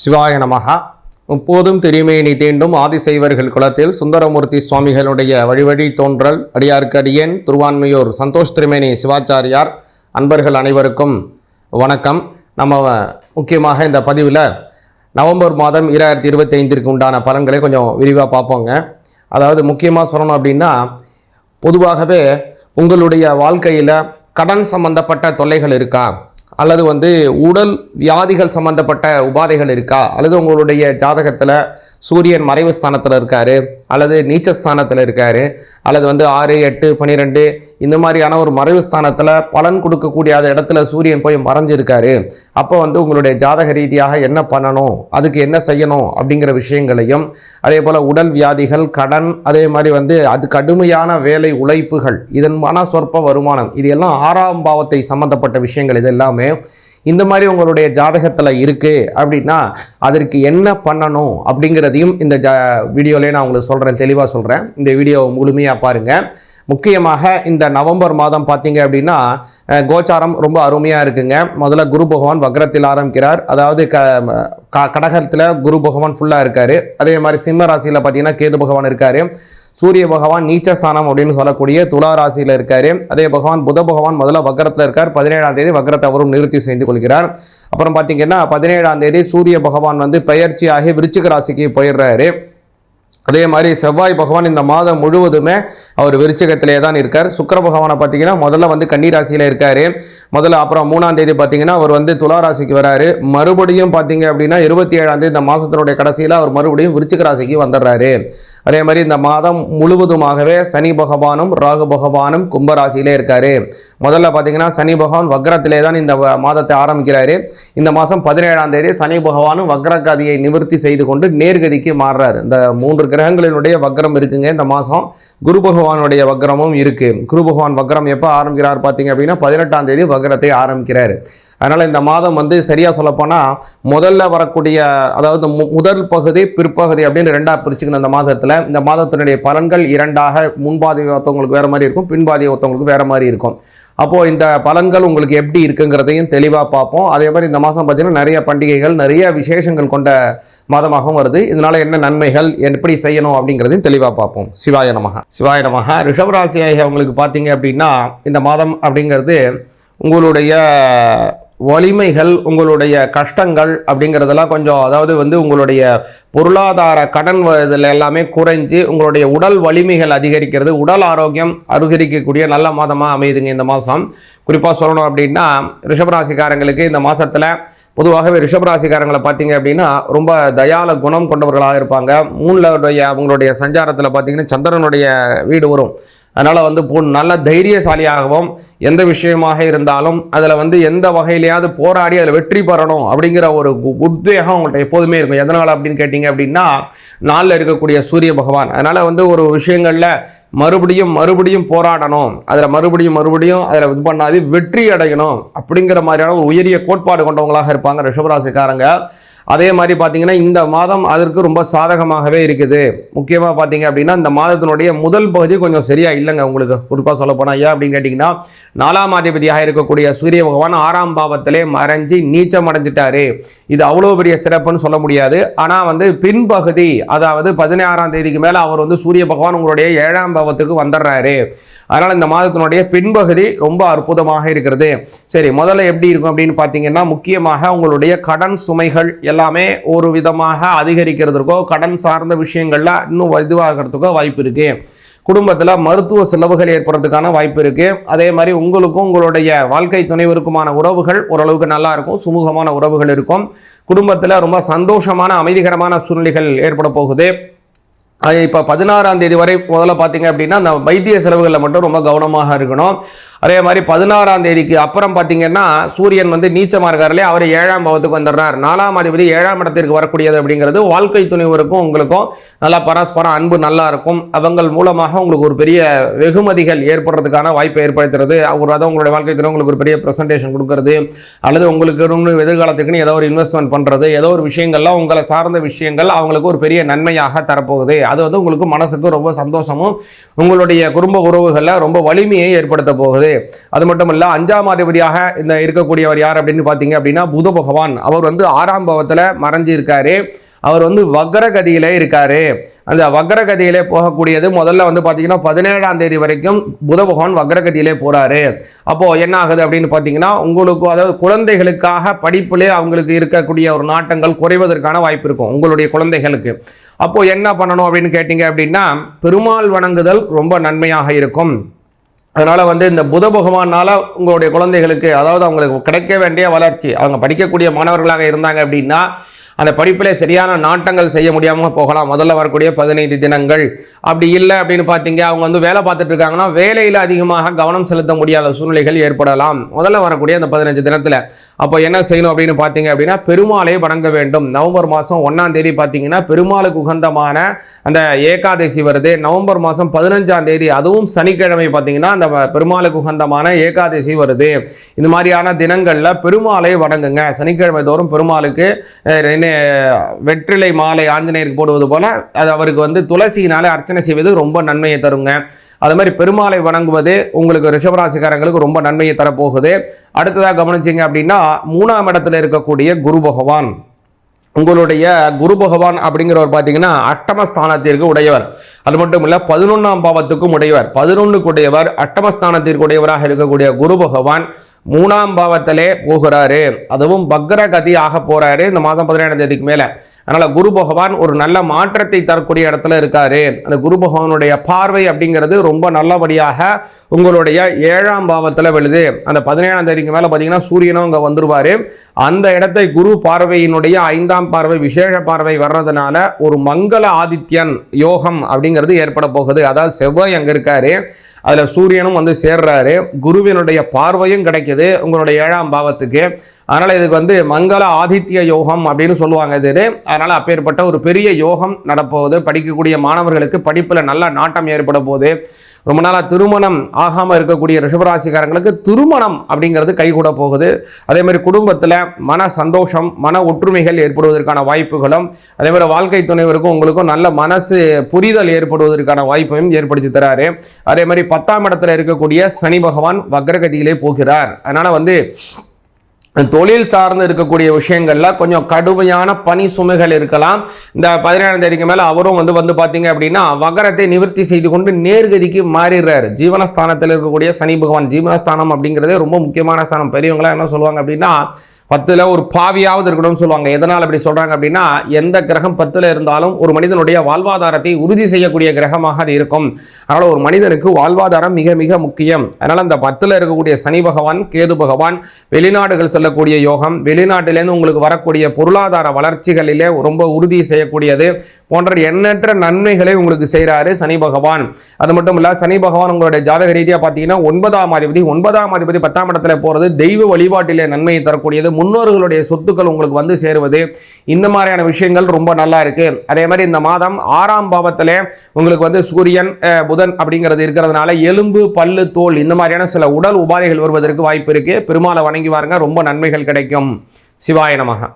சிவாய நமகா முப்போதும் திருமேனி தீண்டும் ஆதிசைவர்கள் குலத்தில் சுந்தரமூர்த்தி சுவாமிகளுடைய வழிவழி தோன்றல் அடியார்க்கு அடியேன் திருவான்மையூர் சந்தோஷ் திருமேனி சிவாச்சாரியார் அன்பர்கள் அனைவருக்கும் வணக்கம். நம்ம முக்கியமாக இந்த பதிவில் நவம்பர் மாதம் இராயிரத்தி இருபத்தி ஐந்திற்கு உண்டான பலன்களை கொஞ்சம் விரிவாக பார்ப்போங்க. அதாவது முக்கியமாக சொல்லணும் அப்படின்னா பொதுவாகவே உங்களுடைய வாழ்க்கையில் கடன் சம்பந்தப்பட்ட தொல்லைகள் இருக்கா? அல்லது வந்து உடல் வியாதிகள் சம்பந்தப்பட்ட உபாதைகள் இருக்கா? அல்லது உங்களுடைய ஜாதகத்தில் சூரியன் மறைவு ஸ்தானத்தில் இருக்காரு. அல்லது நீச்சஸ்தானத்தில் இருக்காரு. அல்லது வந்து ஆறு எட்டு பன்னிரெண்டு இந்த மாதிரியான ஒரு மறைவு ஸ்தானத்தில் பலன் கொடுக்கக்கூடிய அந்த இடத்துல சூரியன் போய் மறைஞ்சிருக்காரு. அப்போ வந்து உங்களுடைய ஜாதக ரீதியாக என்ன பண்ணணும்? அதுக்கு என்ன செய்யணும்? அப்படிங்கிற விஷயங்களையும் அதே போல் உடல் வியாதிகள் கடன் அதே மாதிரி வந்து அது கடுமையான வேலை உழைப்புகள் இதன் மன சொற்ப வருமானம் இது எல்லாம் ஆறாம் பாவத்தை சம்பந்தப்பட்ட விஷயங்கள் இது எல்லாமே இந்த மாதிரி உங்களுடைய ஜாதகத்தில் இருக்குது அப்படின்னா அதற்கு என்ன பண்ணணும் அப்படிங்கிறதையும் இந்த ஜா வீடியோலேயே நான் உங்களுக்கு சொல்கிறேன் தெளிவாக சொல்கிறேன் இந்த வீடியோ முழுமையாக பாருங்கள் முக்கியமாக இந்த நவம்பர் மாதம் பார்த்தீங்க அப்படின்னா கோச்சாரம் ரொம்ப அருமையாக இருக்குங்க. முதல்ல குரு பகவான் வக்ரத்தில் ஆரம்பிக்கிறார். அதாவது க க- கடகத்தில் குரு பகவான் ஃபுல்லாக இருக்கார். அதே மாதிரி சிம்ம ராசியில் பார்த்தீங்கன்னா கேது பகவான் இருக்கார். சூரிய பகவான் நீச்சஸ்தானம் அப்படின்னு சொல்லக்கூடிய துலா ராசியில் இருக்கார். அதே பகவான் புத பகவான் முதல்ல வக்கரத்தில் இருக்கார். பதினேழாம் தேதி வக்கரத்தை அவரும் நிறுத்தி செய்து கொள்கிறார். அப்புறம் பார்த்தீங்கன்னா பதினேழாம் தேதி சூரிய பகவான் வந்து பெயர்ச்சியாகி விருச்சிக ராசிக்கு போயிடுறாரு. அதே மாதிரி செவ்வாய் பகவான் இந்த மாதம் முழுவதுமே அவர் விருச்சகத்திலே தான் இருக்கார். சுக்கர பகவானை பார்த்தீங்கன்னா முதல்ல வந்து கன்னிராசியில் இருக்கார். முதல்ல அப்புறம் மூணாம் தேதி பார்த்தீங்கன்னா அவர் வந்து துலா ராசிக்கு வராரு. மறுபடியும் பார்த்தீங்க அப்படின்னா இருபத்தி ஏழாம் தேதி இந்த மாதத்தினுடைய கடைசியில் அவர் மறுபடியும் விருச்சிக ராசிக்கு வந்துடுறாரு. அதே மாதிரி இந்த மாதம் முழுவதுமாகவே சனி பகவானும் ராகு பகவானும் கும்பராசியிலே இருக்கார். முதல்ல பார்த்தீங்கன்னா சனி பகவான் வக்ரத்திலே தான் இந்த வ- மாதத்தை ஆரம்பிக்கிறாரு. இந்த மாதம் பதினேழாம் தேதி சனி பகவானும் வக்ரகதியை நிவர்த்தி செய்து கொண்டு நேர்கதிக்கு மாறுறாரு. இந்த மூன்று கிரகங்களினுடைய வக்ரம் இருக்குங்க இந்த மாதம். குரு பகவானுடைய வக்ரமும் இருக்குது குரு பகவான் வக்ரம் எப்போ ஆரம்பிக்கிறார் பார்த்தீங்க அப்படின்னா பதினெட்டாம் தேதி வக்ரத்தை ஆரம்பிக்கிறார். அதனால் இந்த மாதம் வந்து சரியாக சொல்லப்போனால் முதல்ல வரக்கூடிய அதாவது மு- முதல் பகுதி பிற்பகுதி அப்படின்னு ரெண்டாக பிரிச்சுக்கணும் இந்த மாதத்தில். இந்த மாதத்தினுடைய பலன்கள் இரண்டாக முன்பாதி ஒருத்தவங்களுக்கு வேறு மாதிரி இருக்கும் பின்பாதி ஒருத்தவங்களுக்கு வேறு மாதிரி இருக்கும். அப்போது இந்த பலன்கள் உங்களுக்கு எப்படி இருக்குங்கிறதையும் தெளிவாக பார்ப்போம். அதே மாதிரி இந்த மாதம் பார்த்தீங்கன்னா நிறைய பண்டிகைகள் நிறைய விசேஷங்கள் கொண்ட மாதமாகவும் வருது. இதனால் என்ன நன்மைகள் எப்படி செய்யணும் அப்படிங்கிறதையும் தெளிவாக பார்ப்போம். சிவாய நமக. சிவாய நமக. ரிஷபராசி உங்களுக்கு பார்த்தீங்க அப்படின்னா இந்த மாதம் அப்படிங்கிறது உங்களுடைய வலிமைகள் உங்களுடைய கஷ்டங்கள் அப்படிங்கிறதெல்லாம் கொஞ்சம் அதாவது வந்து உங்களுடைய பொருளாதார கடன் இதில் எல்லாமே குறைஞ்சு உங்களுடைய உடல் வலிமைகள் அதிகரிக்கிறது உடல் ஆரோக்கியம் அதிகரிக்கக்கூடிய நல்ல மாதமாக அமையுதுங்க இந்த மாதம். குறிப்பாக சொல்லணும் அப்படின்னா ரிஷபராசிக்காரங்களுக்கு இந்த மாதத்தில் பொதுவாகவே ரிஷபராசிக்காரங்களை பார்த்தீங்க அப்படின்னா ரொம்ப தயால குணம் கொண்டவர்களாக இருப்பாங்க. மூணுடைய அவங்களுடைய சஞ்சாரத்தில் பார்த்தீங்கன்னா சந்திரனுடைய வீடு வரும். அதனால் வந்து போ நல்ல தைரியசாலியாகவும் எந்த விஷயமாக இருந்தாலும் அதில் வந்து எந்த வகையிலையாவது போராடி அதில் வெற்றி பெறணும் அப்படிங்கிற ஒரு உத்வேகம் அவங்கள்ட்ட எப்போதுமே இருக்கும். எதனால் அப்படின்னு கேட்டிங்க அப்படின்னா நாளில் இருக்கக்கூடிய சூரிய பகவான். அதனால் வந்து ஒரு விஷயங்களில் மறுபடியும் மறுபடியும் போராடணும். அதில் மறுபடியும் மறுபடியும் அதில் இது பண்ணாது வெற்றி அடையணும் அப்படிங்கிற மாதிரியான ஒரு உயரிய கோட்பாடு கொண்டவங்களாக இருப்பாங்க ரிஷபராசிக்காரங்க. அதே மாதிரி பார்த்தீங்கன்னா இந்த மாதம் அதற்கு ரொம்ப சாதகமாகவே இருக்குது. முக்கியமாக பார்த்தீங்க அப்படின்னா இந்த மாதத்தினுடைய முதல் பகுதி கொஞ்சம் சரியாக இல்லைங்க உங்களுக்கு. குறிப்பாக சொல்ல போனால் ஏன் அப்படின்னு கேட்டிங்கன்னா நாலாம் அதிபதியாக இருக்கக்கூடிய சூரிய பகவான் ஆறாம் பாவத்திலே மறைஞ்சி நீச்சம் அடைஞ்சிட்டாரு. இது அவ்வளோ பெரிய சிறப்புன்னு சொல்ல முடியாது. ஆனால் வந்து பின்பகுதி அதாவது பதினாறாம் தேதிக்கு மேலே அவர் வந்து சூரிய பகவான் உங்களுடைய ஏழாம் பாவத்துக்கு வந்துடுறாரு. அதனால் இந்த மாதத்தினுடைய பின்பகுதி ரொம்ப அற்புதமாக இருக்கிறது. சரி முதல்ல எப்படி இருக்கும் அப்படின்னு பார்த்தீங்கன்னா முக்கியமாக உங்களுடைய கடன் சுமைகள் எல்லாம் எல்லாமே ஒரு விதமாக அதிகரிக்கிறதுக்கோ கடன் சார்ந்த விஷயங்கள்ல இன்னும் இதுவாகிறதுக்கோ வாய்ப்பு இருக்கு. குடும்பத்தில் மருத்துவ செலவுகள் ஏற்படுறதுக்கான வாய்ப்பு இருக்குது அதே மாதிரி உங்களுக்கும் உங்களுடைய வாழ்க்கை துணைவருக்குமான உறவுகள் ஓரளவுக்கு நல்லா இருக்கும் சுமூகமான உறவுகள் இருக்கும். குடும்பத்தில் ரொம்ப சந்தோஷமான அமைதிகரமான சூழ்நிலைகள் ஏற்பட போகுது. அது இப்போ பதினாறாம் தேதி வரை முதல்ல பார்த்தீங்க அப்படின்னா அந்த வைத்திய செலவுகளில் மட்டும் ரொம்ப கவனமாக இருக்கணும். அதே மாதிரி பதினாறாம் தேதிக்கு அப்புறம் பார்த்தீங்கன்னா சூரியன் வந்து நீச்சமாக இருக்காருலே அவர் ஏழாம் பாவத்துக்கு வந்துடுறார். நாலாம் அதிபதி ஏழாம் இடத்திற்கு வரக்கூடியது அப்படிங்கிறது வாழ்க்கை துணைவருக்கும் உங்களுக்கும் நல்லா பரஸ்பரம் அன்பு நல்லா இருக்கும். அவங்கள் மூலமாக உங்களுக்கு ஒரு பெரிய வெகுமதிகள் ஏற்படுறதுக்கான வாய்ப்பை ஏற்படுத்துறது. அவர் அதாவது உங்களுடைய வாழ்க்கை துணை உங்களுக்கு ஒரு பெரிய ப்ரெசன்டேஷன் கொடுக்கறது. அல்லது உங்களுக்கு இன்னும் எதிர்காலத்துக்குன்னு ஏதோ ஒரு இன்வெஸ்ட்மெண்ட் பண்ணுறது ஏதோ ஒரு விஷயங்கள்லாம் உங்களை சார்ந்த விஷயங்கள் அவங்களுக்கு ஒரு பெரிய நன்மையாக தரப்போகுது. அது வந்து உங்களுக்கு மனசுக்கு ரொம்ப சந்தோஷமும் உங்களுடைய குடும்ப உறவுகளில் ரொம்ப வலிமையை ஏற்படுத்த போகுது. போகுது அது மட்டும் இல்லை அஞ்சாம் அதிபதியாக இந்த இருக்கக்கூடியவர் யார் அப்படின்னு பார்த்தீங்க அப்படின்னா புத பகவான். அவர் வந்து ஆறாம் பாவத்தில் மறைஞ்சு இருக்காரு அவர் வந்து வக்ரகதியிலே இருக்காரு. அந்த வக்ரகதியிலே போகக்கூடியது முதல்ல வந்து பார்த்தீங்கன்னா பதினேழாம் தேதி வரைக்கும் புத பகவான் வக்ரகதியிலே போகிறாரு அப்போது என்ன ஆகுது அப்படின்னு பார்த்தீங்கன்னா உங்களுக்கு அதாவது குழந்தைகளுக்காக படிப்பிலே அவங்களுக்கு இருக்கக்கூடிய ஒரு நாட்டங்கள் குறைவதற்கான வாய்ப்பு இருக்கும் உங்களுடைய குழந்தைகளுக்கு. அப்போது என்ன பண்ணணும் அப்படின்னு கேட்டிங்க அப்படின்னா பெருமாள் வணங்குதல் ரொம்ப நன்மையாக இருக்கும். அதனால் வந்து இந்த புத பகவானால் உங்களுடைய குழந்தைகளுக்கு அதாவது அவங்களுக்கு கிடைக்க வேண்டிய வளர்ச்சி அவங்க படிக்கக்கூடிய மாணவர்களாக இருந்தாங்க அப்படின்னா அந்த படிப்பில் சரியான நாட்டங்கள் செய்ய முடியாமல் போகலாம். முதல்ல வரக்கூடிய பதினைந்து தினங்கள். அப்படி இல்லை அப்படின்னு பார்த்தீங்க அவங்க வந்து வேலை பார்த்துட்டு இருக்காங்கன்னா வேலையில் அதிகமாக கவனம் செலுத்த முடியாத சூழ்நிலைகள் ஏற்படலாம். முதல்ல வரக்கூடிய அந்த பதினஞ்சு தினத்தில். அப்போ என்ன செய்யணும் அப்படின்னு பார்த்தீங்க அப்படின்னா பெருமாளை வணங்க வேண்டும். நவம்பர் மாதம் ஒன்றாம் தேதி பார்த்தீங்கன்னா பெருமாளுக்கு உகந்தமான அந்த ஏகாதசி வருது. நவம்பர் மாதம் பதினஞ்சாம் தேதி அதுவும் சனிக்கிழமை பார்த்தீங்கன்னா அந்த பெருமாளுக்கு உகந்தமான ஏகாதசி வருது. இந்த மாதிரியான தினங்களில் பெருமாளை வணங்குங்க. சனிக்கிழமை தோறும் பெருமாளுக்கு என்ன, வெற்றிலை மாலை ஆஞ்சநேயருக்கு போடுவது போல் அது அவருக்கு வந்து துளசியினாலே அர்ச்சனை செய்வது ரொம்ப நன்மையை தருங்க. அது மாதிரி பெருமாளை வணங்குவது உங்களுக்கு ரிஷபராசிக்காரங்களுக்கு ரொம்ப நன்மையை தரப்போகுது. அடுத்ததாக கவனிச்சிங்க அப்படின்னா மூணாம் இடத்துல இருக்கக்கூடிய குரு பகவான். உங்களுடைய குரு பகவான் அப்படிங்கிறவர் பார்த்தீங்கன்னா அஷ்டமஸ்தானத்திற்கு உடையவர். அது மட்டும் இல்லை பதினொன்றாம் பாவத்துக்கும் உடையவர். பதினொன்றுக்கு உடையவர் அஷ்டமஸ்தானத்திற்கு உடையவராக இருக்கக்கூடிய குரு பகவான். மூணாம் பாவத்திலே போகிறாரு. அதுவும் பக்ரகதி ஆக போறாரு இந்த மாதம் பதினேழாம் தேதிக்கு மேலே. அதனால குரு பகவான் ஒரு நல்ல மாற்றத்தை தரக்கூடிய இடத்துல இருக்காரு. அந்த குரு பகவானுடைய பார்வை அப்படிங்கிறது ரொம்ப நல்லபடியாக உங்களுடைய ஏழாம் பாவத்தில் விழுது. அந்த பதினேழாம் தேதிக்கு மேலே பார்த்தீங்கன்னா சூரியனும் அங்கே வந்துடுவார் அந்த இடத்தை குரு பார்வையினுடைய ஐந்தாம் பார்வை விசேஷ பார்வை வர்றதுனால ஒரு மங்கள ஆதித்யன் யோகம் அப்படிங்கிறது ஏற்பட போகுது. அதாவது செவ்வாய் அங்கே இருக்காரு. அதில் சூரியனும் வந்து சேர்றாரு. குருவினுடைய பார்வையும் கிடைக்குது. உங்களுடைய ஏழாம் பாவத்துக்கு. அதனால் இதுக்கு வந்து மங்கள ஆதித்ய யோகம் அப்படின்னு சொல்லுவாங்க இது. அதனால் அப்பேற்பட்ட ஒரு பெரிய யோகம் நடப்போகுது. படிக்கக்கூடிய மாணவர்களுக்கு படிப்பில் நல்ல நாட்டம் ஏற்பட போகுது. ரொம்ப நாளாக திருமணம் ஆகாமல் இருக்கக்கூடிய ரிஷபராசிக்காரங்களுக்கு திருமணம் அப்படிங்கிறது கைகூட போகுது. அதே மாதிரி குடும்பத்தில் மன சந்தோஷம் மன ஒற்றுமைகள் ஏற்படுவதற்கான வாய்ப்புகளும் அதே மாதிரி வாழ்க்கை துணைவருக்கும் உங்களுக்கும் நல்ல மனசு புரிதல் ஏற்படுவதற்கான வாய்ப்பையும் ஏற்படுத்தி தராரு. அதே மாதிரி பத்தாம் இடத்துல இருக்கக்கூடிய சனி பகவான் வக்ரகதியிலே போகிறார். அதனால் வந்து தொழில் சார்ந்து இருக்கக்கூடிய விஷயங்களில் கொஞ்சம் கடுமையான பணி சுமைகள் இருக்கலாம். இந்த பதினேழாம் தேதிக்கு மேலே அவரும் வந்து வந்து பார்த்தீங்க அப்படின்னா வகரத்தை நிவர்த்தி செய்து கொண்டு நேர்கதிக்கு மாறிடுறாரு. ஜீவனஸ்தானத்தில் இருக்கக்கூடிய சனி பகவான் ஜீவனஸ்தானம் அப்படிங்கிறதே ரொம்ப முக்கியமான ஸ்தானம். பெரியவங்களாம் என்ன சொல்லுவாங்க அப்படின்னா பத்தில் ஒரு பாவியாவது இருக்கணும்னு சொல்லுவாங்க. எதனால் அப்படி சொல்கிறாங்க அப்படின்னா எந்த கிரகம் பத்தில் இருந்தாலும் ஒரு மனிதனுடைய வாழ்வாதாரத்தை உறுதி செய்யக்கூடிய கிரகமாக அது இருக்கும். அதனால் ஒரு மனிதனுக்கு வாழ்வாதாரம் மிக மிக முக்கியம். அதனால் அந்த பத்தில் இருக்கக்கூடிய சனி பகவான் கேது பகவான் வெளிநாடுகள் செல்லக்கூடிய யோகம் வெளிநாட்டிலேருந்து உங்களுக்கு வரக்கூடிய பொருளாதார வளர்ச்சிகளிலே ரொம்ப உறுதி செய்யக்கூடியது போன்ற எண்ணற்ற நன்மைகளை உங்களுக்கு செய்கிறாரு சனி பகவான். அது மட்டும் இல்ல சனி பகவான் உங்களுடைய ஜாதக ரீதியாக பார்த்தீங்கன்னா ஒன்பதாம் அதிபதி ஒன்பதாம் அதிபதி பத்தாம் இடத்துல போகிறது தெய்வ வழிபாட்டிலே நன்மையை தரக்கூடியது. முன்னோர்களுடைய சொத்துக்கள் உங்களுக்கு வந்து சேருவது. இந்த மாதிரியான விஷயங்கள் ரொம்ப நல்லா இருக்கு. அதே மாதிரி இந்த மாதம் ஆறாம் பாவத்தில் உங்களுக்கு வந்து சூரியன் புதன் அப்படிங்கிறது இருக்கிறதுனால எலும்பு பல்லு தோல் இந்த மாதிரியான சில உடல் உபாதைகள் வருவதற்கு வாய்ப்பு இருக்கு. பெருமாளை வணங்கி வாருங்க. ரொம்ப நன்மைகள் கிடைக்கும். சிவாய நமக.